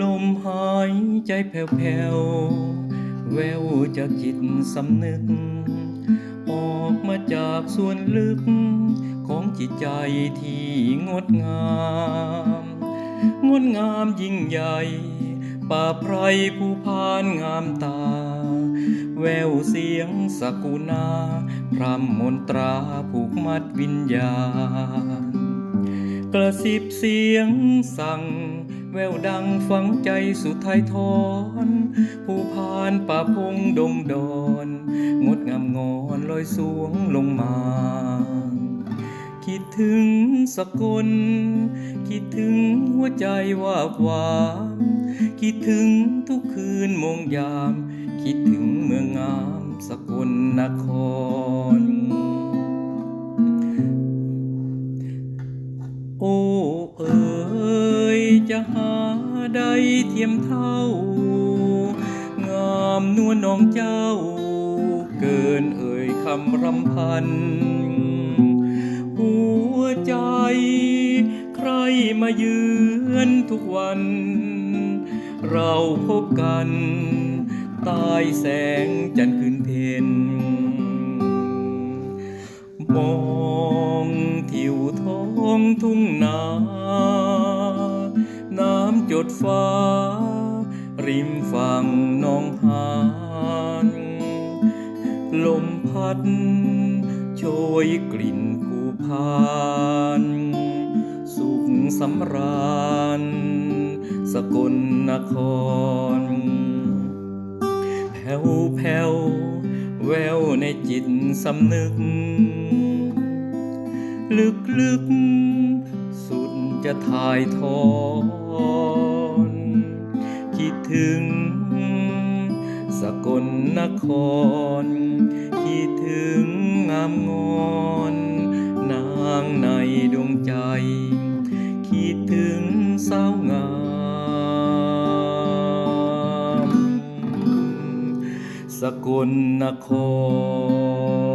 ลมหายใจแผ่วๆ แววจากจิตสำนึก ออกมาจากส่วนลึก ของจิตใจที่งดงาม งดงามยิ่งใหญ่ ป่าไพรผู้พานงามตา แววเสียงสกุณาพรำมนตราผูกมัดวิญญาณ กระซิบเสียงสั่ง แววดังฝังใจสุดท้ายทอน ผู้พานป่าพงดงดอน งดงามงอนลอยสวงลงมา คิดถึงสกล คิดถึงหัวใจว่าบหวามคิดถึงทุกคืนมงยาม คิดถึงเมืองงามสกลนคร หาใดเทียมเท่า งามนวลน้องเจ้า เกินเอ่ยคำรำพัน หัวใจ ใครมาเยือนทุกวัน เราพบกันใตายแสงจันทร์คืนเพ็ญมองทิวท้องทุ่งนา จดฟ้า ริมฝั่งหนองหานลมพัดโชยกลิ่นผู้พานสุขสำราญ สกลนคร แผ่วแผ่วแววในจิตสำนึก ลึกลึก จะถ่ายทอนคิดถึง สกลนคร คิดถึงงามงอน นางในดวงใจ คิดถึงสาวงาม สกลนคร